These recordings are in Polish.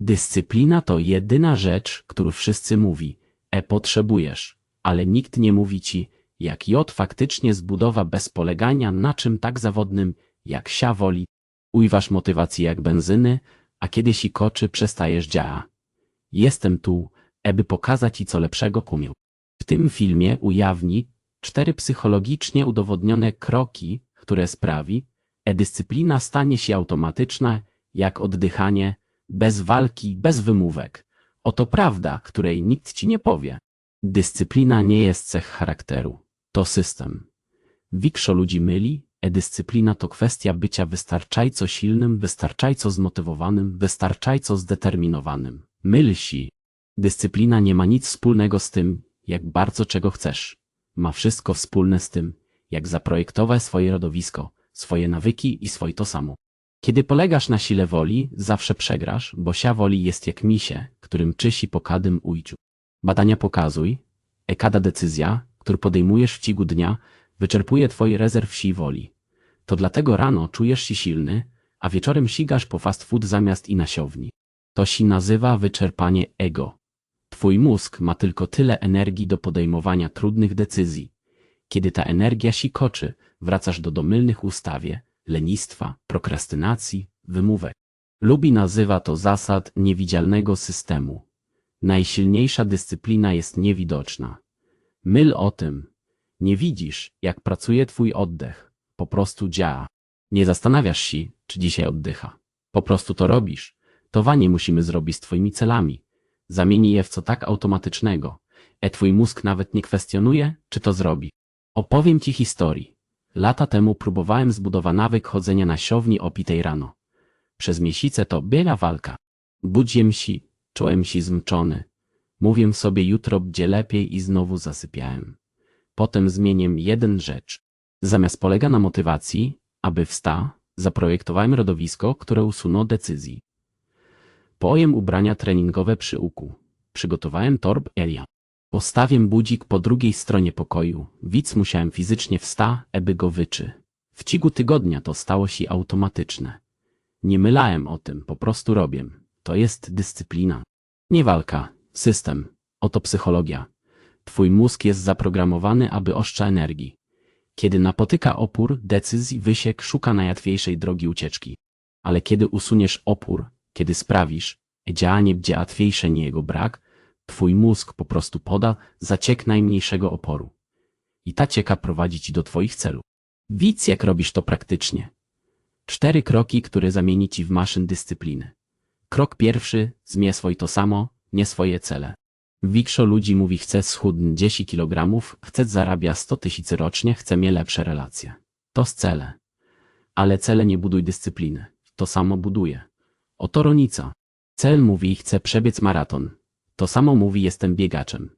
Dyscyplina to jedyna rzecz, którą wszyscy mówi, e potrzebujesz, ale nikt nie mówi ci, jak J faktycznie zbudowa bez polegania na czym tak zawodnym, jak sia woli. Ujwasz motywacji jak benzyny, a kiedy si koczy przestajesz działa. Jestem tu, aby pokazać ci co lepszego kumił. W tym filmie ujawni cztery psychologicznie udowodnione kroki, które sprawi, e dyscyplina stanie się automatyczna, jak oddychanie, bez walki, bez wymówek. Oto prawda, której nikt ci nie powie. Dyscyplina nie jest cech charakteru, to system. Wikszo ludzi myli, e dyscyplina to kwestia bycia wystarczajco silnym, wystarczajco zmotywowanym, wystarczajco zdeterminowanym. Myl si. Dyscyplina nie ma nic wspólnego z tym, jak bardzo czego chcesz. Ma wszystko wspólne z tym, jak zaprojektować swoje rodowisko, swoje nawyki i swoje to samo. Kiedy polegasz na sile woli, zawsze przegrasz, bo sia woli jest jak misie, którym czysi po kadym ujciu. Badania pokazuj, e kada decyzja, którą podejmujesz w ciągu dnia, wyczerpuje twoje rezerw si woli. To dlatego rano czujesz się silny, a wieczorem sigasz po fast food zamiast i na siowni. To się nazywa wyczerpanie ego. Twój mózg ma tylko tyle energii do podejmowania trudnych decyzji. Kiedy ta energia sikoczy, wracasz do domylnych ustawie, lenistwa, prokrastynacji, wymówek. Lubi nazywa to zasad niewidzialnego systemu. Najsilniejsza dyscyplina jest niewidoczna. Myl o tym. Nie widzisz, jak pracuje twój oddech. Po prostu działa. Nie zastanawiasz się, czy dzisiaj oddycha. Po prostu to robisz. To wanie musimy zrobić z twoimi celami. Zamieni je w co tak automatycznego. E twój mózg nawet nie kwestionuje, czy to zrobi. Opowiem ci historii. Lata temu próbowałem zbudować nawyk chodzenia na siowni opitej rano. Przez miesiące to biega walka. Budziłem się, czułem się zmęczony. Mówię sobie jutro będzie lepiej i znowu zasypiałem. Potem zmieniłem jeden rzecz. Zamiast polega na motywacji, aby wsta, zaprojektowałem rodowisko, które usuną decyzji. Pojem ubrania treningowe przy uku. Przygotowałem torb Elia. Postawię budzik po drugiej stronie pokoju. Widz musiałem fizycznie wsta, eby go wyczy. W cigu tygodnia to stało się automatyczne. Nie mylałem o tym, po prostu robię. To jest dyscyplina. Nie walka, system. Oto psychologia. Twój mózg jest zaprogramowany, aby oszcza energii. Kiedy napotyka opór, decyzji, wysiek szuka najłatwiejszej drogi ucieczki. Ale kiedy usuniesz opór, kiedy sprawisz, działanie będzie łatwiejsze nie jego brak, twój mózg po prostu poda zaciek najmniejszego oporu. I ta cieka prowadzi ci do twoich celów. Widz jak robisz to praktycznie. Cztery kroki, które zamieni ci w maszyn dyscypliny. Krok pierwszy, zmień swoje to samo, nie swoje cele. Wikszo ludzi mówi chce schudnąć 10 kg, chce zarabia 100 tysięcy rocznie, chce mieć lepsze relacje. To z cele. Ale cele nie buduj dyscypliny. To samo buduje. Oto ronica. Cel mówi chce przebiec maraton. To samo mówi jestem biegaczem.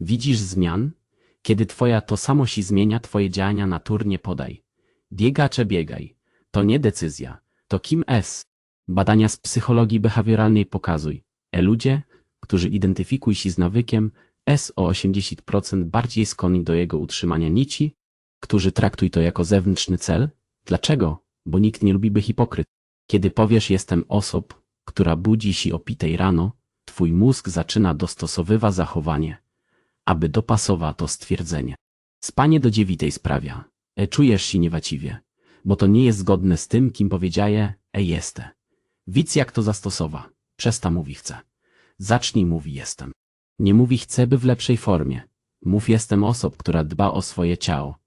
Widzisz zmian? Kiedy twoja to samo się zmienia, twoje działania naturnie podaj. Biegacze biegaj. To nie decyzja. To kim S. Badania z psychologii behawioralnej pokazuj. E ludzie, którzy identyfikują się z nawykiem, S o 80% bardziej skłonni do jego utrzymania nici, którzy traktuj to jako zewnętrzny cel. Dlaczego? Bo nikt nie lubi by hipokryt. Kiedy powiesz jestem osób, która budzi się o pitej rano, twój mózg zaczyna dostosowywać zachowanie, aby dopasować to stwierdzenie. Spanie do dziewitej sprawia, e czujesz się niewaciwie, bo to nie jest zgodne z tym, kim powiedziaje, e jestem. Widz jak to zastosowa. Przesta mówi chcę. Zacznij mówi jestem. Nie mówi chcę by w lepszej formie. Mów jestem osób, która dba o swoje ciało.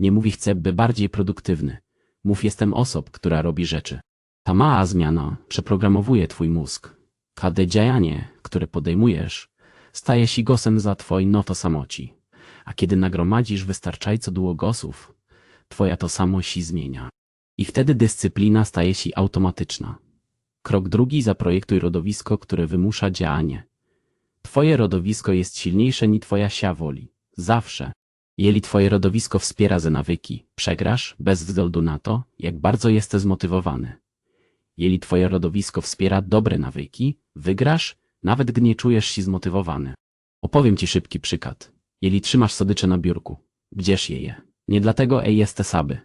Nie mówi chcę by bardziej produktywny. Mów jestem osób, która robi rzeczy. Ta mała zmiana przeprogramowuje twój mózg. Każde działanie, które podejmujesz, staje się głosem za twoi noto samoci. A kiedy nagromadzisz wystarczająco długo głosów, twoja to samo zmienia. I wtedy dyscyplina staje się automatyczna. Krok drugi zaprojektuj rodowisko, które wymusza działanie. Twoje rodowisko jest silniejsze niż twoja sia woli. Zawsze. Jeżeli twoje rodowisko wspiera ze nawyki, przegrasz bez względu na to, jak bardzo jesteś zmotywowany. Jeżeli twoje rodowisko wspiera dobre nawyki, wygrasz, nawet gdy nie czujesz się zmotywowany. Opowiem ci szybki przykład. Jeżeli trzymasz sodycze na biurku, gdzież je je? Nie dlatego e jest saby.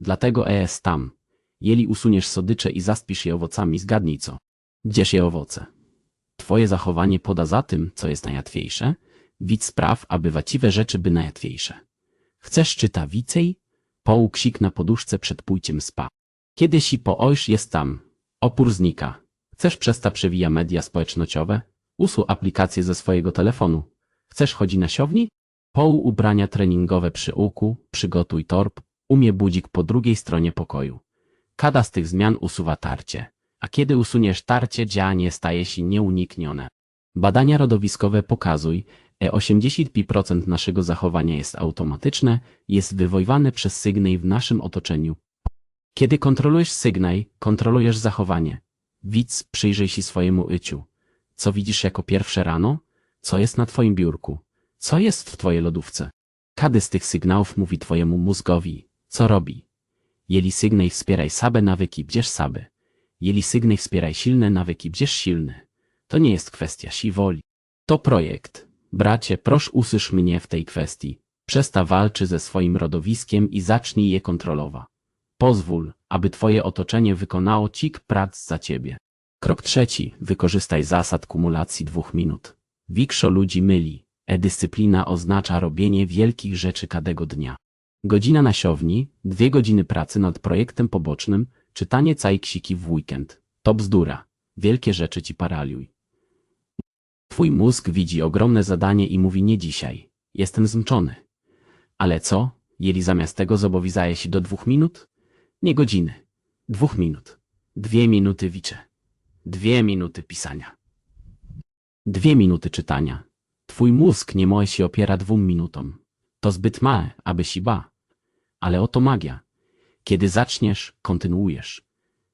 Dlatego e jest tam. Jeżeli usuniesz sodycze i zaspisz je owocami, zgadnij co. Gdzież je owoce? Twoje zachowanie poda za tym, co jest najłatwiejsze. Widz spraw, aby waciwe rzeczy by najłatwiejsze. Chcesz czyta wicej? Połóg sik na poduszce przed pójciem spa. Kiedy si poojsz jest tam. Opór znika. Chcesz przesta przewija media społecznościowe? Usuł aplikację ze swojego telefonu. Chcesz chodzi na siowni? Połóg ubrania treningowe przy uku, przygotuj torb, umie budzik po drugiej stronie pokoju. Kada z tych zmian usuwa tarcie. A kiedy usuniesz tarcie, działanie staje się nieuniknione. Badania rodowiskowe pokazuj, e 80% naszego zachowania jest automatyczne, jest wywoływane przez sygnał w naszym otoczeniu. Kiedy kontrolujesz sygnał, kontrolujesz zachowanie. Widz, przyjrzyj się swojemu yciu. Co widzisz jako pierwsze rano? Co jest na twoim biurku? Co jest w twojej lodówce? Kady z tych sygnałów mówi twojemu mózgowi, co robi. Jeli sygnał wspieraj słabe nawyki, bierz saby. Jeli sygnał wspieraj silne nawyki, bierz silny. To nie jest kwestia si woli. To projekt. Bracie, proszę usłysz mnie w tej kwestii. Przesta walczy ze swoim rodowiskiem i zacznij je kontrolować. Pozwól, aby twoje otoczenie wykonało cik prac za ciebie. Krok trzeci. Wykorzystaj zasad kumulacji dwóch minut. Wikszo ludzi myli. E-dyscyplina oznacza robienie wielkich rzeczy każdego dnia. Godzina na siowni, dwie godziny pracy nad projektem pobocznym, czytanie cajksiki w weekend. To bzdura. Wielkie rzeczy ci paraliuj. Twój mózg widzi ogromne zadanie i mówi nie dzisiaj. Jestem zmęczony. Ale co, jeli zamiast tego zobowiązaje się do dwóch minut? Nie godziny. Dwóch minut. Dwie minuty wicze. Dwie minuty pisania. Dwie minuty czytania. Twój mózg nie może się opiera dwóm minutom. To zbyt małe, aby si ba. Ale oto magia. Kiedy zaczniesz, kontynuujesz.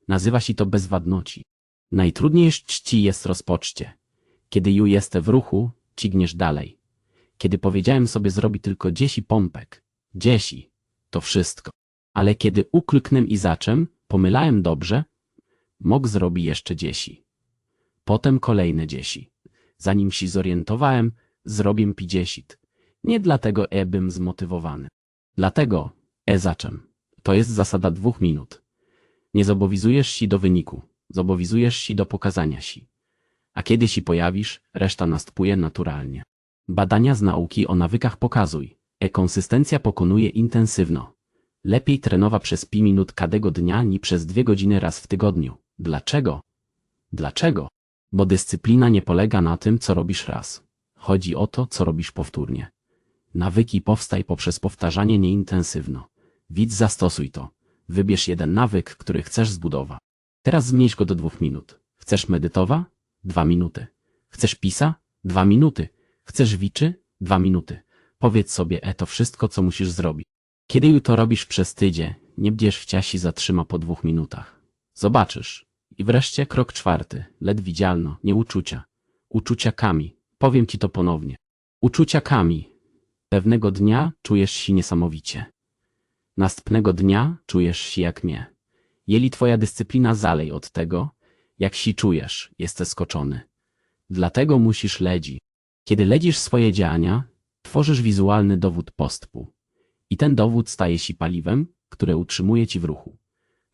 Nazywa się to bezwadności. Najtrudniej czci jest rozpoczcie. Kiedy ju jeste w ruchu, cigniesz dalej. Kiedy powiedziałem sobie zrobi tylko dziesi pompek, dziesi, to wszystko. Ale kiedy uklyknę i zaczem, pomylałem dobrze, mógł zrobi jeszcze dziesi. Potem kolejne dziesi. Zanim się zorientowałem, zrobię pidziesit. Nie dlatego e bym zmotywowany. Dlatego e zaczem. To jest zasada dwóch minut. Nie zobowiązujesz się do wyniku, zobowiązujesz się do pokazania się. A kiedy się pojawisz, reszta następuje naturalnie. Badania z nauki o nawykach pokazuj. E-konsystencja pokonuje intensywno. Lepiej trenowa przez pi minut każdego dnia ni przez dwie godziny raz w tygodniu. Dlaczego? Dlaczego? Bo dyscyplina nie polega na tym, co robisz raz. Chodzi o to, co robisz powtórnie. Nawyki powstaj poprzez powtarzanie nieintensywno. Widz zastosuj to. Wybierz jeden nawyk, który chcesz zbudować. Teraz zmniejsz go do dwóch minut. Chcesz medytowa? Dwa minuty. Chcesz pisa? Dwa minuty. Chcesz wiczy? Dwa minuty. Powiedz sobie e to wszystko, co musisz zrobić. Kiedy to robisz przez tydzień, nie będziesz chciał się zatrzyma po dwóch minutach. Zobaczysz. I wreszcie krok czwarty. Led widzialno, nie uczucia. Uczucia kami. Powiem ci to ponownie. Uczucia kami. Pewnego dnia czujesz się niesamowicie. Następnego dnia czujesz się jak mnie. Jeli twoja dyscyplina zalej od tego, jak się czujesz, jesteś skoczony. Dlatego musisz ledzi. Kiedy ledzisz swoje działania, tworzysz wizualny dowód postępu. I ten dowód staje się paliwem, które utrzymuje ci w ruchu.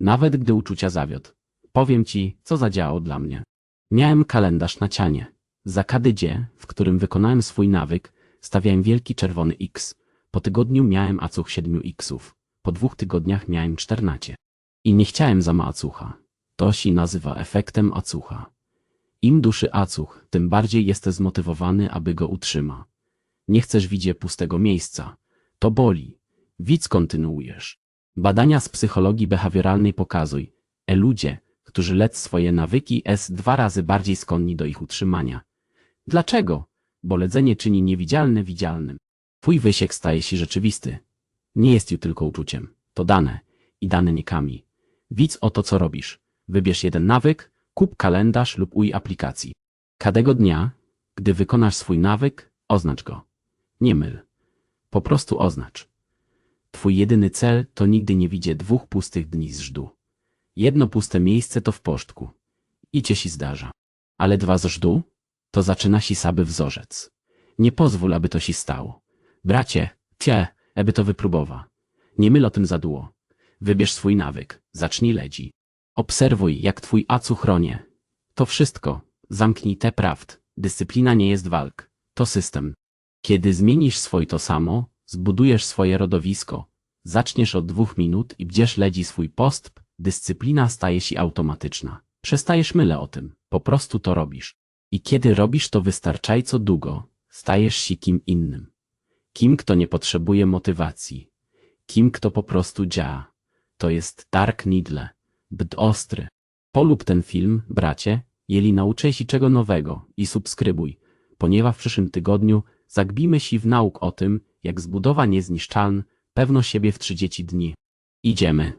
Nawet gdy uczucia zawiódł. Powiem ci, co zadziałało dla mnie. Miałem kalendarz na cianie. Za każdy dzień, w którym wykonałem swój nawyk, stawiałem wielki czerwony X. Po tygodniu miałem acuch 7 Xów. Po dwóch tygodniach miałem 14. I nie chciałem za acucha. To się nazywa efektem acucha. Im duszy acuch, tym bardziej jesteś zmotywowany, aby go utrzyma. Nie chcesz widzieć pustego miejsca. To boli. Widz kontynuujesz. Badania z psychologii behawioralnej pokazuj, e ludzie, którzy lec swoje nawyki s dwa razy bardziej skłonni do ich utrzymania. Dlaczego? Bo ledzenie czyni niewidzialne widzialnym. Twój wysiek staje się rzeczywisty. Nie jest ju tylko uczuciem. To dane. I dane nie kami. Widz o to, co robisz. Wybierz jeden nawyk, kup kalendarz lub uj aplikacji. Każdego dnia, gdy wykonasz swój nawyk, oznacz go. Nie myl. Po prostu oznacz. Twój jedyny cel to nigdy nie widzieć dwóch pustych dni z żdu. Jedno puste miejsce to w posztku. I cię się zdarza. Ale dwa z żdu? To zaczyna się saby wzorzec. Nie pozwól, aby to się stało. Bracie, cie, aby to wypróbowa. Nie myl o tym za długo. Wybierz swój nawyk. Zacznij ledzi. Obserwuj, jak twój acu chronie. To wszystko. Zamknij te prawd. Dyscyplina nie jest walk. To system. Kiedy zmienisz swój to samo, zbudujesz swoje rodowisko, zaczniesz od dwóch minut i będziesz ledzi swój postęp, dyscyplina staje się automatyczna. Przestajesz mylę o tym, po prostu to robisz. I kiedy robisz to wystarczająco długo, stajesz się kim innym. Kim, kto nie potrzebuje motywacji. Kim, kto po prostu działa. To jest Dark Needle. Bd ostry. Polub ten film, bracie, jeli nauczę się czego nowego i subskrybuj, ponieważ w przyszłym tygodniu zagbimy się w nauk o tym, jak zbudowa niezniszczaln pewno siebie w 30 dni. Idziemy.